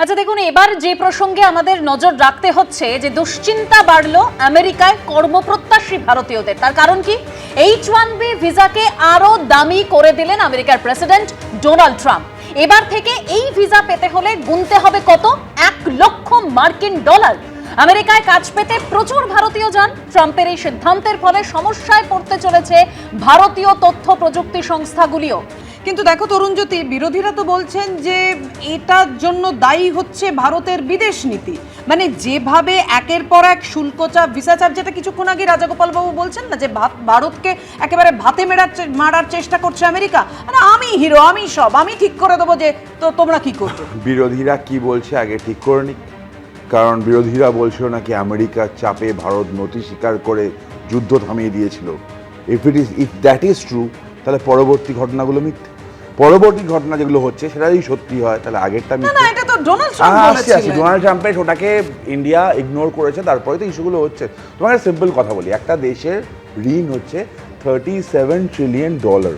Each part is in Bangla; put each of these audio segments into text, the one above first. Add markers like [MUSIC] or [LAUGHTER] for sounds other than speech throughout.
আচ্ছা দেখুন, এবার যে প্রসঙ্গে আমাদের নজর রাখতে হচ্ছে, যে দুশ্চিন্তা বাড়লো আমেরিকায় কর্মপ্রত্যাশী ভারতীয়দের। তার কারণ কি? এইচ ওয়ান বি ভিসাকে আরও দামি করে দিলেন আমেরিকার প্রেসিডেন্ট ডোনাল্ড ট্রাম্প। এবার থেকে এই ভিসা পেতে হলে গুনতে হবে কত? এক লক্ষ মার্কিন ডলার। আমেরিকায় কাজ পেতে প্রচুর ভারতীয় যান। ট্রাম্পের এই সিদ্ধান্তের ফলে সমস্যায় পড়তে চলেছে ভারতীয় তথ্য প্রযুক্তি সংস্থাগুলিও। কিন্তু দেখো তরুণজ্যোতি বিরোধীরা তো বলছেন যে এটার জন্য দায়ী হচ্ছে ভারতের বিদেশ নীতি। মানে যেভাবে একের পর এক শুল্ক চাপ ভিসা চাপ যেটা কিছুক্ষণ আগে রাজাগোপাল বাবু বলছেন না, যে ভারতকে একেবারে ভাতে মেরার মারার চেষ্টা করছে আমেরিকা মানে আমি হিরো, আমি সব, আমি ঠিক করে দেবো যে তো তোমরা কি করছ? বিরোধীরা কি বলছে আগে ঠিক করে নি কারণ বিরোধীরা বলছিল নাকি আমেরিকার চাপে ভারত নথি স্বীকার করে যুদ্ধ থামিয়ে দিয়েছিল। If it is if that is true তাহলে পরবর্তী ঘটনাগুলো মিথ্যে। পরবর্তী ঘটনা যেগুলো হচ্ছে সেটা যদি সত্যি হয়। তাহলে আগেরটা না এটা তো ডোনাল্ড ট্রাম্প হ্যাঁ, বলেছিলেন। ডোনাল্ড ট্রাম্পের ওটাকে ইন্ডিয়া ইগনোর করেছে তারপরে তো ইস্যুগুলো হচ্ছে। তোমাকে সিম্পল কথা বলি একটা দেশের ঋণ হচ্ছে থার্টি সেভেন ট্রিলিয়ন ডলার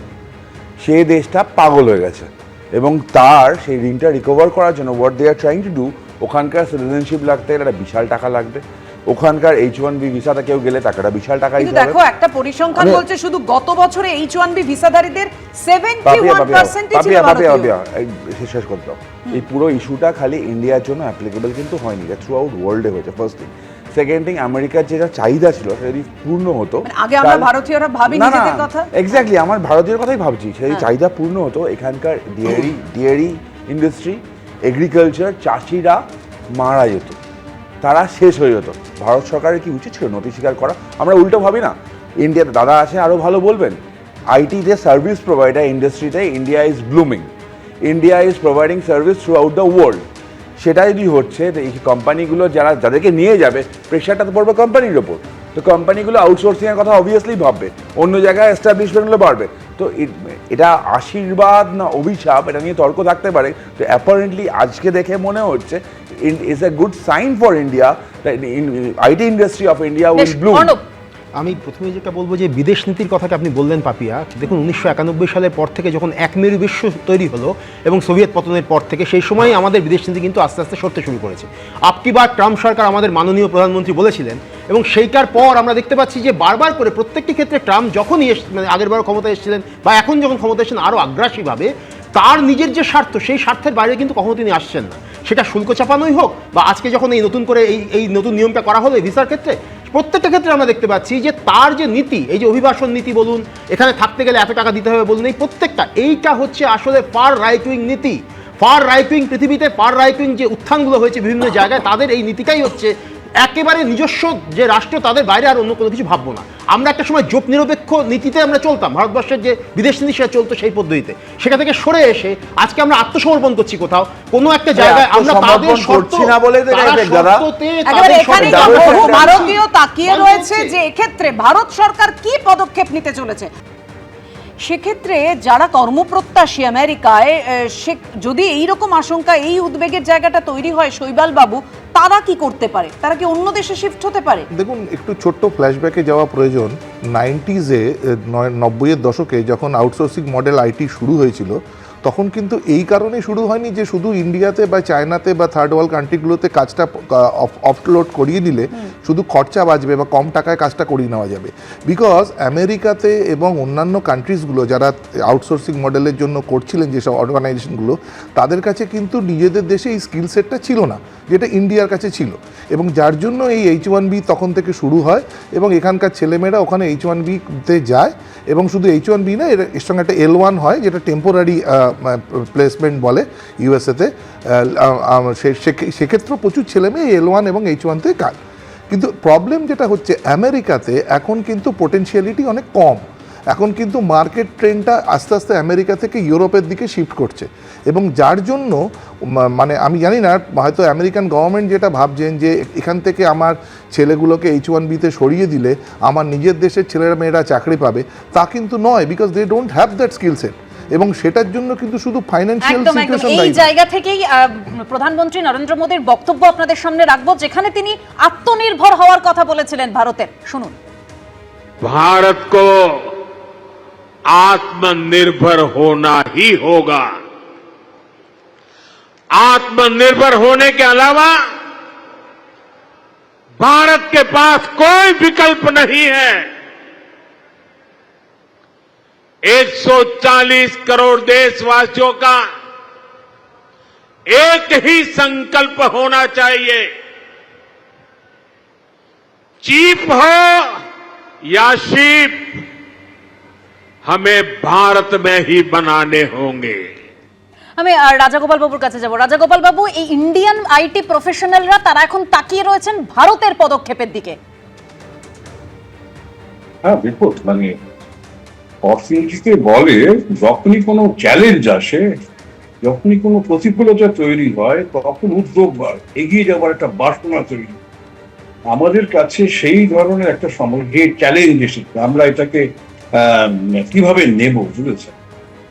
সে দেশটা পাগল হয়ে গেছে এবং তার সেই ঋণটা রিকভার করার জন্য what they are trying to do ওখানকার সিটিজেনশিপ লাগতে গেলে একটা বিশাল টাকা লাগবে। ওখানকার এইচ ওয়ান বি ভিসাতে কেউ গেলে টাকাটা বিশাল টাকা কিন্তু দেখো একটা পরিসংখ্যান বলছে শুধু গত বছরে এইচ ওয়ান বি ভিসাধারীদের সেভেন্টি পাপিয়া ওয়ান পাপিয়া পার্সেন্টই ছিল পাপিয়া পাপিয়া ভারতীয় এই শেষ করতে এই পুরো ইস্যুটা খালি ইন্ডিয়ার জন্য অ্যাপ্লিকেবল কিন্তু হয়নি। এটা থ্রু আউট ওয়ার্ল্ডে হয়েছে ফার্স্ট থিং সেকেন্ড থিং আমেরিকার যেটা চাহিদা ছিল সেটা যদি পূর্ণ হতো মানে আগে আমরা ভারতীয়রা ভাবি নিজেদের কথা? এক্স্যাক্টলি আমার ভারতীয় কথাই ভাবছি। সেই হ্যাঁ। চাহিদা পূর্ণ হতো এখানকার ডিয়ারি ডিয়ারি ইন্ডাস্ট্রি এগ্রিকালচার চাষিরা মারা যেত। তারা শেষ হয়ে যেত। ভারত সরকারের কি উচিত ছিল নথি স্বীকার করা? আমরা উল্টো ভাবি না। ইন্ডিয়াতে দাদা আছে আরও ভালো বলবেন। আইটিতে সার্ভিস প্রোভাইডার ইন্ডাস্ট্রিতে India is blooming India is providing service throughout the world সেটা যদি হচ্ছে এই কোম্পানিগুলো যারা, যাদেরকে নিয়ে যাবে প্রেশারটা তো পড়বে কোম্পানির ওপর। তো কোম্পানিগুলো আউটসোর্সিংয়ের কথা অবভিয়াসলি ভাববে। অন্য জায়গায় এস্টাবলিশমেন্টগুলো বাড়বে। তো এটা আশীর্বাদ না অভিশাপ, এটা নিয়ে তর্ক থাকতে পারে। তো অ্যাপারেন্টলি আজকে দেখে মনে হচ্ছে is a good sign for India IT industry of India বেশ উইল ব্লুম অর্ণব। আমি প্রথমে যেটা বলব যে বিদেশ নীতির কথাটা আপনি বললেন পাপিয়া দেখুন উনিশশো একানব্বই সালের পর থেকে যখন এক মেরু বিশ্ব তৈরি হলো এবং সোভিয়েত পতনের পর থেকে সেই সময় আমাদের বিদেশ নীতি কিন্তু আস্তে আস্তে সরতে শুরু করেছে। আপকি বার ট্রাম্প সরকার আমাদের মাননীয় প্রধানমন্ত্রী বলেছিলেন এবং সেইটার পর আমরা দেখতে পাচ্ছি যে বারবার করে প্রত্যেকটি ক্ষেত্রে ট্রাম্প যখনই এস মানে আগের বার ক্ষমতায় এসেছিলেন বা এখন যখন ক্ষমতা এসেছেন আরও আগ্রাসীভাবে তার নিজের যে স্বার্থ সেই স্বার্থের বাইরে কিন্তু কখনো তিনি আসছেন না। সেটা শুল্ক চাপানোই হোক বা আজকে যখন এই নতুন করে এই এই নতুন নিয়মটা করা হলো ভিসার ক্ষেত্রে, প্রত্যেকটা ক্ষেত্রে আমরা দেখতে পাচ্ছি যে তার যে নীতি, এই যে অভিবাসন নীতি বলুন, এখানে থাকতে গেলে এত টাকা দিতে হবে বলুন, এই প্রত্যেকটা, এইটা হচ্ছে আসলে ফার রাইট উইং নীতি। ফার রাইট উইং পৃথিবীতে ফার রাইট উইং যে উত্থানগুলো হয়েছে বিভিন্ন জায়গায়, তাদের এই নীতিটাই হচ্ছে একেবারে নিজস্ব যে রাষ্ট্র তাদের বাইরে আর অন্য কোনো কিছু ভাববো না। আমরা একটা সময় জোট নিরপেক্ষ নীতিতে আমরা চলতাম ভারতবর্ষের যে বিদেশ নীতি সেটা চলতো সেই পদ্ধতিতে। সেটা থেকে সরে এসে আজকে আমরা আত্মসমর্পণ করছি কোথাও। কোনো একটা জায়গায় আমরা তাদের করছি না standard। ভারতীয় তাকিয়ে রয়েছে যে এক্ষেত্রে ভারত সরকার কি পদক্ষেপ নিতে চলেছে? সেক্ষেত্রে যারা কর্মপ্রত্যাশী আমেরিকায় আহ, সে যদি এইরকম আশঙ্কা এই উদ্বেগের জায়গাটা তৈরি হয় শৈবাল বাবু তারা কি করতে পারে? তারা কি অন্য দেশে শিফট হতে পারে? দেখুন একটু ছোট্ট ফ্ল্যাশব্যাকে যাওয়া প্রয়োজন। নাইনটিজে নব্বইয়ের দশকে যখন আউটসোর্সিং মডেল আইটি শুরু হয়েছিল তখন কিন্তু এই কারণে শুরু হয়নি যে শুধু ইন্ডিয়াতে বা চায়নাতে বা থার্ড ওয়ার্ল্ড কান্ট্রিগুলোতে কাজটা অফলোড করিয়ে দিলে শুধু খরচা বাঁচবে বা কম টাকায় কাজটা করিয়ে নেওয়া যাবে। বিকজ আমেরিকাতে এবং অন্যান্য কান্ট্রিজগুলো যারা আউটসোর্সিং মডেলের জন্য করছিলেন যেসব অর্গানাইজেশনগুলো তাদের কাছে কিন্তু নিজেদের দেশে এই স্কিল সেটটা ছিল না। যেটা ইন্ডিয়ার কাছে ছিল। এবং যার জন্য এই এইচ ওয়ান বি তখন থেকে শুরু হয় এবং এখানকার ছেলেমেয়েরা ওখানে এইচ ওয়ান বিতে যায় এবং শুধু এইচ ওয়ান বি না, এর সঙ্গে একটা এল ওয়ান হয় যেটা টেম্পোরারি প্লেসমেন্ট বলে ইউএসএতে সেক্ষেত্রেও প্রচুর ছেলেমেয়ে এল ওয়ান এবং এইচ ওয়ানতে কাজ। কিন্তু প্রবলেম যেটা হচ্ছে আমেরিকাতে এখন কিন্তু পোটেনশিয়ালিটি অনেক কম। এখন কিন্তু মার্কেট ট্রেনটা আস্তে আস্তে আমেরিকা থেকে ইউরোপের দিকে শিফট করছে। এবং যার জন্য মানে আমি জানি না হয়তো আমেরিকান গভর্নমেন্ট যেটা ভাবছেন যে এখান থেকে আমার ছেলেগুলোকে এইচ ওয়ান বিতে সরিয়ে দিলে আমার নিজের দেশের ছেলেরা মেয়েরা চাকরি পাবে তা কিন্তু নয় because they don't have that skill set এবং সেটার জন্য কিন্তু শুধু ফাইন্যান্সিয়াল সিচুয়েশন এই জায়গা থেকেই প্রধানমন্ত্রী নরেন্দ্র মোদীর বক্তব্য আপনাদের সামনে রাখব যেখানে তিনি আত্মনির্ভর হওয়ার কথা বলেছিলেন ভারতের। শুনুন। ভারত কো आत्मनिर्भर होना ही होगा। आत्मनिर्भर होने के अलावा भारत के पास कोई विकल्प नहीं है। 140 करोड़ देशवासियों का एक ही संकल्प होना चाहिए। चीप हो या शीप हमें भारत में ही बनाने होंगे আমি আহ, রাজাগোপাল বাবুর কাছে যাব রাজাগোপাল বাবু এই ইন্ডিয়ান আইটি প্রফেশনালরা তারা এখন তাকিয়ে রয়েছেন ভারতের পদক্ষেপের দিকে হ্যাঁ বিপদ মানে অর্থনীতিতে বলে যখনই কোনো চ্যালেঞ্জ আসে যখনই কোনো প্রতিকূলতা তৈরি হয় তখন উদ্যোগ বাড়ে এগিয়ে যাওয়ার একটা বাসনা তৈরি হয়। আমাদের কাছে সেই ধরনের একটা সময় যে চ্যালেঞ্জ এসেছে আমরা এটাকে আহ, কীভাবে নেব বুঝেছেন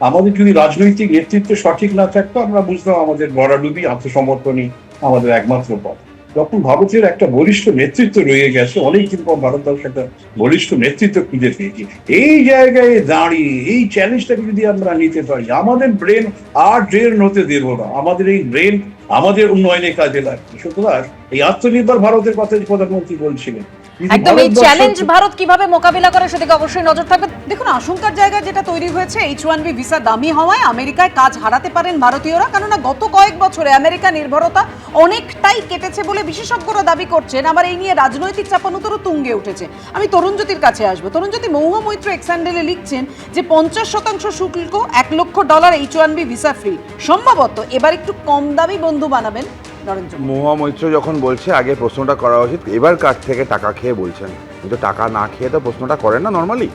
আমাদের যদি রাজনৈতিক নেতৃত্ব সঠিক না থাকতো, আমরা বুঝতাম আমাদের বড়াডুবি, আত্মসমর্পণই আমাদের একমাত্র পথ। যখন ভারতের একটা বলিষ্ঠ নেতৃত্ব রয়ে গেছে, অনেকদিন পর ভারতবর্ষ একটা বলিষ্ঠ নেতৃত্ব খুঁজে পেয়েছি। এই জায়গায় দাঁড়িয়ে, এই চ্যালেঞ্জটাকে যদি আমরা নিতে পারি, আমাদের ব্রেন আর ড্রেন হতে দেব না। আমাদের এই ব্রেন আমাদের উন্নয়নে কাজে লাগবে। সুতরাং এই আত্মনির্ভর ভারতের কথা প্রধানমন্ত্রী বলছিলেন। একদম এই চ্যালেঞ্জ ভারত কীভাবে মোকাবিলা করে সেদিকে অবশ্যই নজর থাকবে। দেখুন আশঙ্কার জায়গা যেটা তৈরি হয়েছে এইচ ওয়ান বি ভিসা দামি হওয়ায় আমেরিকায় কাজ হারাতে পারেন ভারতীয়রা। কেননা গত কয়েক বছরে আমেরিকা নির্ভরতা অনেকটাই কেটেছে বলে বিশেষজ্ঞরা দাবি করছেন। আবার এই নিয়ে রাজনৈতিক চাপানুতরও তুঙ্গে উঠেছে। আমি তরুণজ্যোতির কাছে আসব। তরুণজ্যোতি মহুয়া মৈত্র এক্সান্ডেলে লিখছেন যে পঞ্চাশ শতাংশ শুল্ক এক lakh dollar H one B visa free সম্ভবত এবার একটু কম দামি বন্ধু বানাবেন নরেন্দ্র মহুয়া মৈত্র যখন বলছে আগে প্রশ্নটা করা উচিত এবার কার থেকে টাকা খেয়ে বলছেন। কিন্তু টাকা না খেয়ে তো প্রশ্নটা করেন না নর্মালি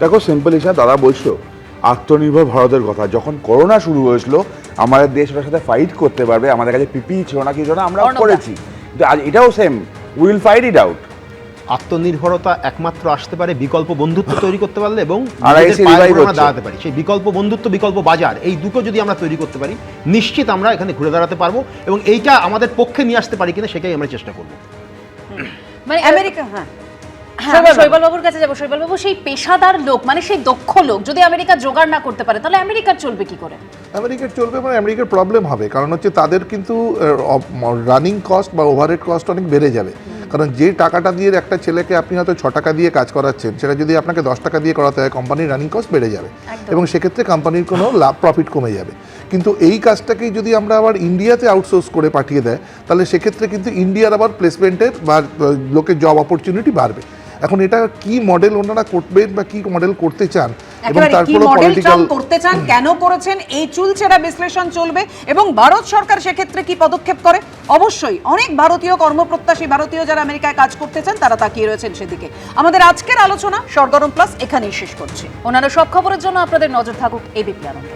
দেখো সিম্পল হিসাবে দাদা বলছো আত্মনির্ভর ভারতের কথা। যখন করোনা শুরু হয়েছিল আমাদের দেশ ওটার সাথে ফাইট করতে পারবে আমাদের কাছে পিপি ছিল না কিছু ছিল না আমরা। করেছি। কিন্তু আজ এটাও same will fight it out আত্মনির্ভরতা একমাত্র আসতে পারে বিকল্প বন্ধুত্ব [LAUGHS] তৈরি করতে পারলে এবং। দাঁড়াতে পারি। সেই বিকল্প বন্ধুত্ব বিকল্প বাজার এই দুটো যদি আমরা তৈরি করতে পারি নিশ্চিত আমরা এখানে ঘুরে দাঁড়াতে পারব এবং এইটা আমাদের পক্ষে নিয়ে আসতে পারি কিনা সেটাই আমরা চেষ্টা করব। মানে আমেরিকা হ্যাঁ। হ্যাঁ শৈবাল বাবুর কাছে যাব। শৈবাল বাবু সেই পেশাদার লোক মানে সেই দক্ষ লোক যদি আমেরিকা জোগাড় না করতে পারে তাহলে আমেরিকার চলবে কি করে? আমেরিকার চলবে মানে আমেরিকার প্রবলেম হবে। কারণ হচ্ছে তাদের কিন্তু রানিং কস্ট বা ওভারহেড কস্ট অনেক বেড়ে যাবে। কারণ যে টাকাটা দিয়ে একটা ছেলেকে আপনি হয়তো ছ টাকা দিয়ে কাজ করাচ্ছেন সেটা যদি আপনাকে দশ টাকা দিয়ে করাতে হয় কোম্পানির রানিং কস্ট বেড়ে যাবে। এবং সেক্ষেত্রে কোম্পানির কোনো লাভ প্রফিট কমে যাবে। কিন্তু এই কাজটাকেই যদি আমরা আবার ইন্ডিয়াতে আউটসোর্স করে পাঠিয়ে দেয় তাহলে সেক্ষেত্রে কিন্তু ইন্ডিয়ার আবার প্লেসমেন্টের বা লোকের জব অপরচুনিটি বাড়বে। এখন এটা কি মডেল ওনারা করবেন বা কি মডেল করতে চান এবং তারপরে পলিটিক্যাল করতে চান কেন করেছেন এই চুলচেরা বিশ্লেষণ চলবে এবং ভারত সরকার সেক্ষেত্রে কি পদক্ষেপ করে? অবশ্যই অনেক ভারতীয় কর্মপ্রত্যাশী ভারতীয় যারা আমেরিকায় কাজ করতে চান তারা তাকিয়ে রয়েছেন সেদিকে। আমাদের আজকের আলোচনা সরগরম প্লাস এখানেই শেষ করছে। অন্যান্য সব খবরের জন্য আপনাদের নজর থাকুক এবিপি আনন্দে।